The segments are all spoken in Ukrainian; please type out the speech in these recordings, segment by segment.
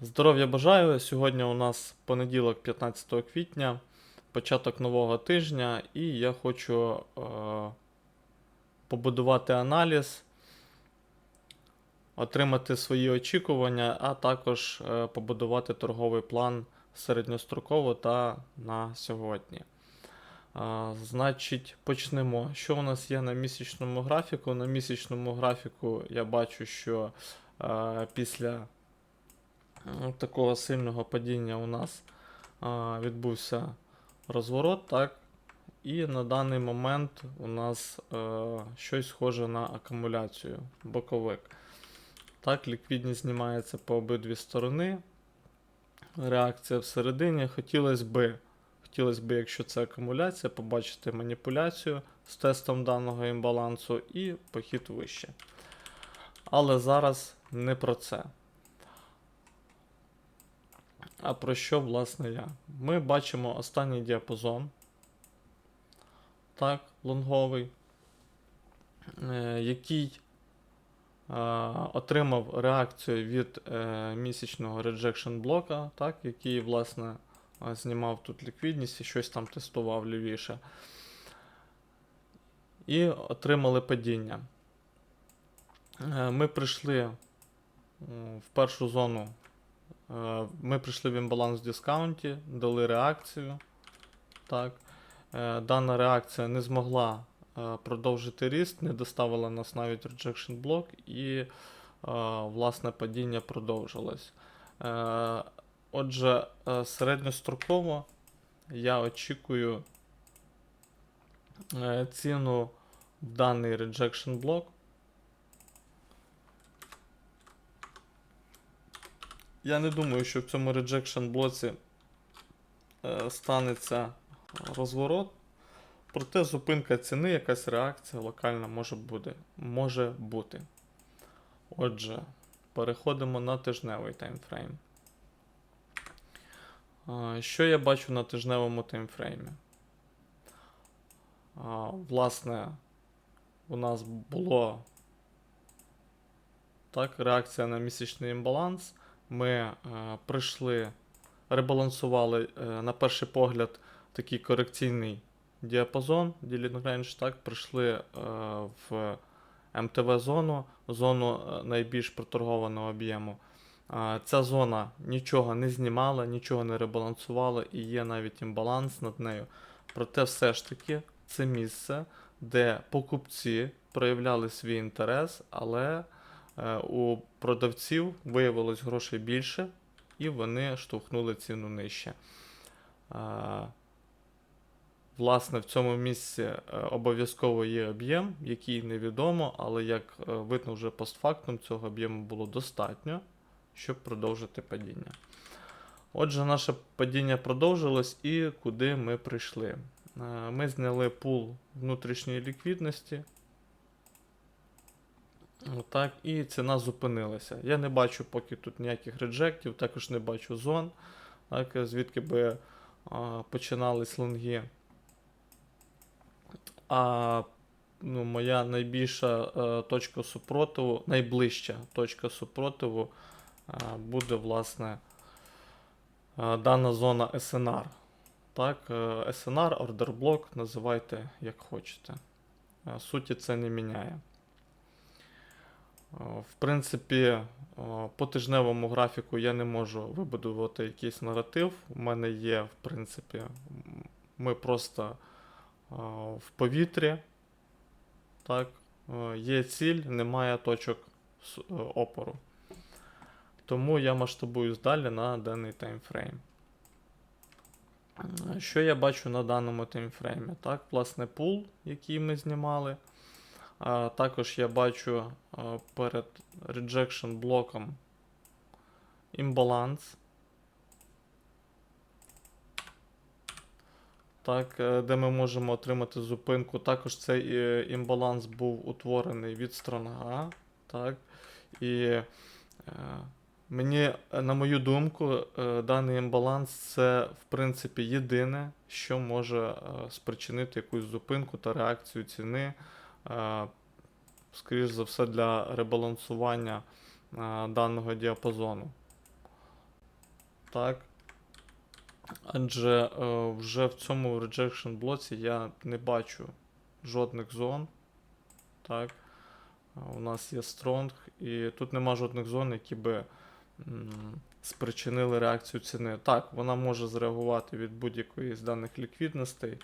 Здоров'я бажаю! Сьогодні у нас понеділок, 15 квітня, початок нового тижня, і я хочу е, побудувати аналіз, отримати свої очікування, а також е, побудувати торговий план середньостроково та на сьогодні. А, значить, почнемо. Що у нас є на місячному графіку? На місячному графіку я бачу, що е, після е, такого сильного падіння у нас а, відбувся розворот, так? І на даний момент у нас е, щось схоже на акумуляцію, боковик. Так, ліквідність знімається по обидві сторони. Реакція всередині. Хотілося би, хотілося б, якщо це акумуляція, побачити маніпуляцію з тестом даного імбалансу і похід вище. Але зараз не про це. А про що, власне, я? Ми бачимо останній діапазон. Так, лонговий, е, який отримав реакцію від е, місячного rejection блока, так, який, власне, знімав тут ліквідність і щось там тестував лівіше. І отримали падіння. Е, Ми прийшли в першу зону. Е, Ми прийшли в імбаланс в дискаунті, дали реакцію. Так. Е, Дана реакція не змогла е, продовжити ріст, не доставила нас навіть rejection блок, і власне падіння продовжилось. Отже, середньостроково я очікую ціну в даний rejection блок. Я не думаю, що в цьому rejection блоці е, станеться розворот. Проте зупинка ціни, якась реакція локальна може бути. Може бути. Отже, переходимо на тижневий таймфрейм. А, Що я бачу на тижневому таймфреймі? А, Власне, у нас було так, реакція на місячний імбаланс. Ми е, прийшли, ребалансували е, на перший погляд такий корекційний діапазон, Range, так, прийшли е, в МТВ-зону, зону найбільш проторгованого об'єму. Ця зона нічого не знімала, нічого не ребалансувала і є навіть імбаланс над нею. Проте все ж таки це місце, де покупці проявляли свій інтерес, але у продавців виявилось грошей більше, і вони штовхнули ціну нижче. Е, Власне, в цьому місці е, обов'язково є об'єм, який невідомо, але як е, видно вже постфактум, цього об'єму було достатньо, щоб продовжити падіння. Отже, наше падіння продовжилось і куди ми прийшли. Е, Ми зняли пул внутрішньої ліквідності. Отак, і ціна зупинилася. Я не бачу поки тут ніяких реджектів, також не бачу зон, так, звідки би а, починались лонги. А ну, моя найбільша е, точка супротиву, найближча точка супротиву е, буде, власне, е, дана зона SNR. Так, SNR, ордер називайте як хочете. Суті це не міняє. Е, В принципі, е, по тижневому графіку я не можу вибудувати якийсь наратив. У мене є, в принципі, ми просто е, в повітрі. Так, є ціль, немає точок опору. Тому я масштабуюсь далі на даний таймфрейм. Що я бачу на даному таймфреймі? Так, власне, пул, який ми знімали. Також я бачу перед rejection блоком імбаланс. Так, е, де ми можемо отримати зупинку. Також цей е, імбаланс був утворений від стронга. Так, і е, мені, е, на мою думку, е, даний імбаланс це в принципі єдине, що може е, спричинити якусь зупинку та реакцію ціни. е, Скоріш за все, для ребалансування е, даного діапазону. Так. Адже е, вже в цьому rejection блоці я не бачу жодних зон. Так. У нас є strong, і тут нема жодних зон, які би м, спричинили реакцію ціни. Так, вона може зреагувати від будь-якої з даних ліквідностей,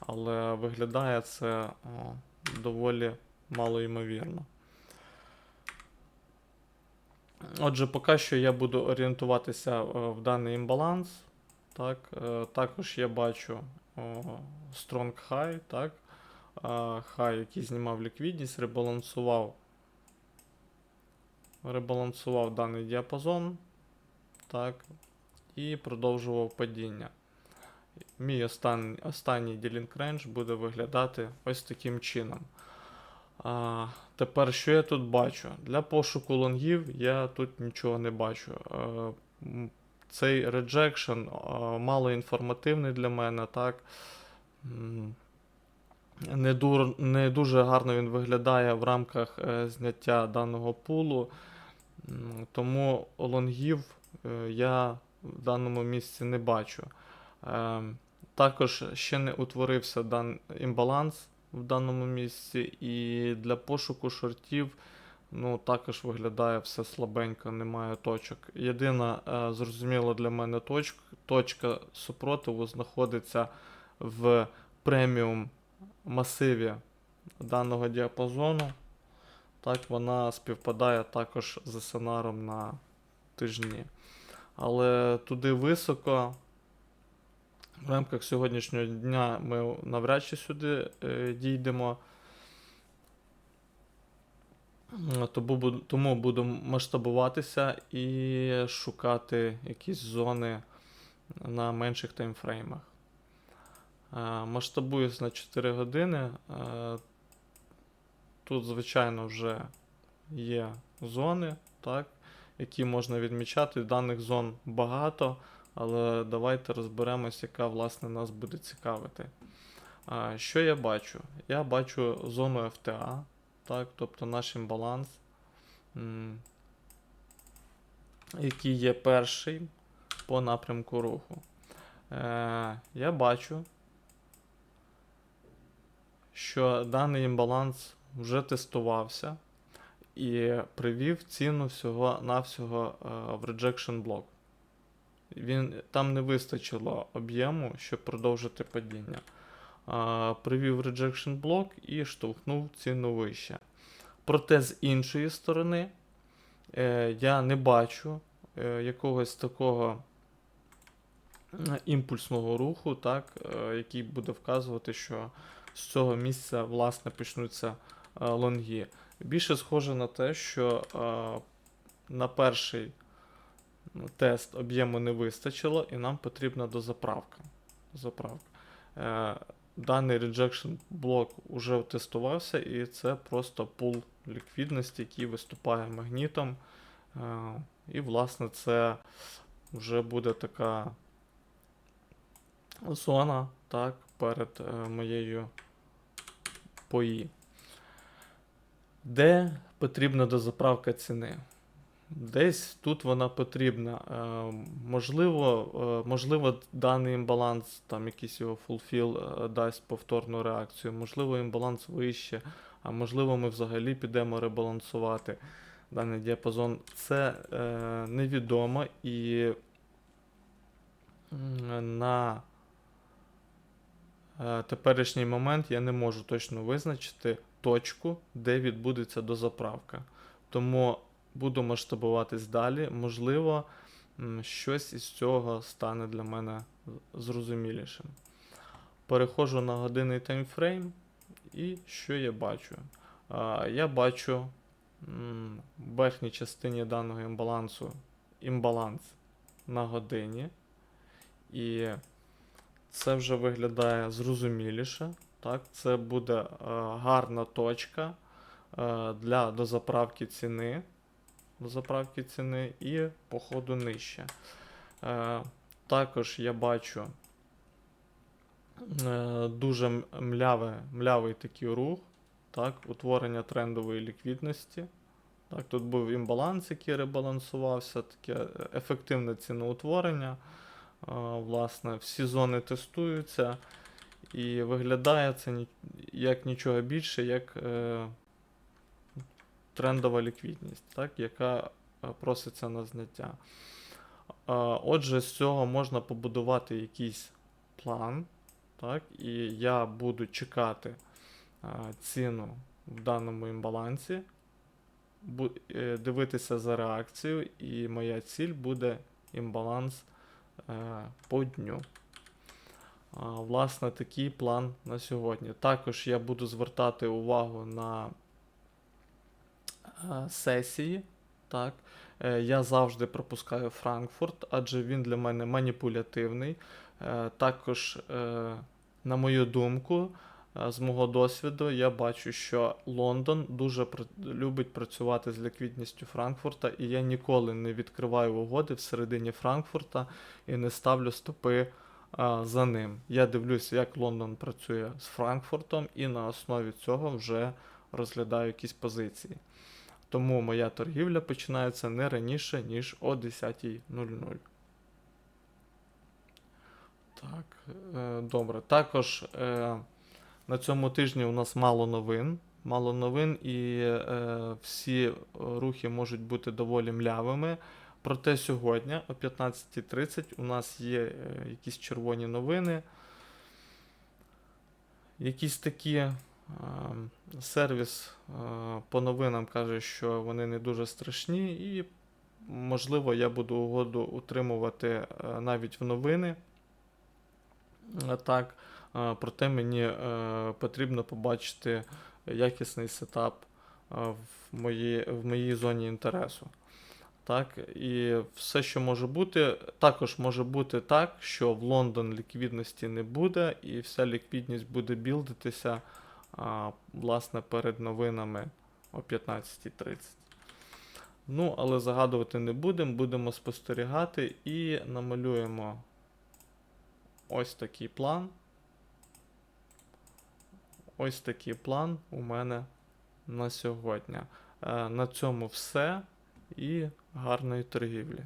але виглядає це о, доволі малоймовірно. Отже, поки що я буду орієнтуватися е, в даний імбаланс. Так, е, також я бачу Strong High, так, е, High, який знімав ліквідність, ребалансував, ребалансував даний діапазон, так, і продовжував падіння. Мій останній, останній ділінг рейндж буде виглядати ось таким чином. А, тепер, що я тут бачу? Для пошуку лонгів я тут нічого не бачу. Е, м, цей е, мало інформативний для мене, так. Не, дур, не дуже гарно він виглядає в рамках е, зняття даного пулу. Тому лонгів е, я в даному місці не бачу. Е, також ще не утворився дан імбаланс в даному місці, і для пошуку шортів ну, також виглядає все слабенько, немає точок. Єдина е, зрозуміла для мене точ, точка супротиву знаходиться в преміум масиві даного діапазону. Так, вона співпадає також з сценаром на тижні. Але туди високо. В рамках сьогоднішнього дня ми навряд чи сюди е, дійдемо. Тому, буду- тому буду масштабуватися і шукати якісь зони на менших таймфреймах. Е, Масштабуюсь на 4 години. Е, Тут, звичайно, вже є зони, так, які можна відмічати. Даних зон багато, але давайте розберемось, яка власне нас буде цікавити. Що я бачу? Я бачу зону FTA, так, тобто наш імбаланс, який є перший по напрямку руху. Е, я бачу, що даний імбаланс вже тестувався і привів ціну всього-навсього е, в rejection блок. Він, там не вистачило об'єму, щоб продовжити падіння. А, привів rejection блок і штовхнув ціну вище. Проте з іншої сторони е, я не бачу е, якогось такого імпульсного руху, так, е, який буде вказувати, що з цього місця власне почнуться е, лонги. Більше схоже на те, що е, на перший тест об'єму не вистачило, і нам потрібна дозаправка. Заправка. Е, даний rejection блок вже тестувався, і це просто пул ліквідності, який виступає магнітом. Е, і, власне, це вже буде така зона так, перед е, моєю пої. Де потрібна дозаправка ціни? Десь тут вона потрібна. Е, можливо, е, можливо, даний імбаланс, там якийсь його фулфіл е, дасть повторну реакцію, можливо, імбаланс вище, а можливо, ми взагалі підемо ребалансувати даний діапазон. Це е, невідомо і на теперішній момент я не можу точно визначити точку, де відбудеться дозаправка. Тому буду масштабуватись далі. Можливо, щось із цього стане для мене зрозумілішим. Переходжу на годинний таймфрейм, і що я бачу? Я бачу в верхній частині даного імбалансу імбаланс на годині. І це вже виглядає зрозуміліше. Так? Це буде е, гарна точка е, для дозаправки ціни заправки ціни і по ходу нижче. Е, також я бачу е, дуже м- мляве, млявий такий рух, так, утворення трендової ліквідності. Так, тут був імбаланс, який ребалансувався, таке е, ефективне ціноутворення. А, Власне, всі зони тестуються, і виглядає це як нічого більше, як е, трендова ліквідність, так, яка е, проситься на зняття. Отже, з цього можна побудувати якийсь план, так, і я буду чекати ціну в даному імбалансі, е, дивитися за реакцією, і моя ціль буде імбаланс е, по дню. Власне, такий план на сьогодні. Також я буду звертати увагу на е, сесії. Так. Е, Я завжди пропускаю Франкфурт, адже він для мене маніпулятивний. Е, Також, е, на мою думку, е, з мого досвіду, я бачу, що Лондон дуже любить працювати з ліквідністю Франкфурта, і я ніколи не відкриваю угоди всередині Франкфурта і не ставлю стопи за ним. Я дивлюся, як Лондон працює з Франкфуртом, і на основі цього вже розглядаю якісь позиції. Тому моя торгівля починається не раніше, ніж о 10.00. Так, е, добре. Також е, на цьому тижні у нас мало новин. Мало новин, і е, всі рухи можуть бути доволі млявими. Проте сьогодні о 15.30 у нас є е, якісь червоні новини. Якісь такі сервіс е, по новинам каже, що вони не дуже страшні, і можливо я буду угоду утримувати е, навіть в новини. Е, Так, проте мені потрібно побачити якісний сетап в моїй, в моїй зоні інтересу. Так, і все, що може бути, також може бути так, що в Лондон ліквідності не буде, і вся ліквідність буде білдитися власне перед новинами о 15.30. Ну, але загадувати не будемо, будемо спостерігати і намалюємо ось такий план. Ось такий план у мене на сьогодні. Е, На цьому все і гарної торгівлі.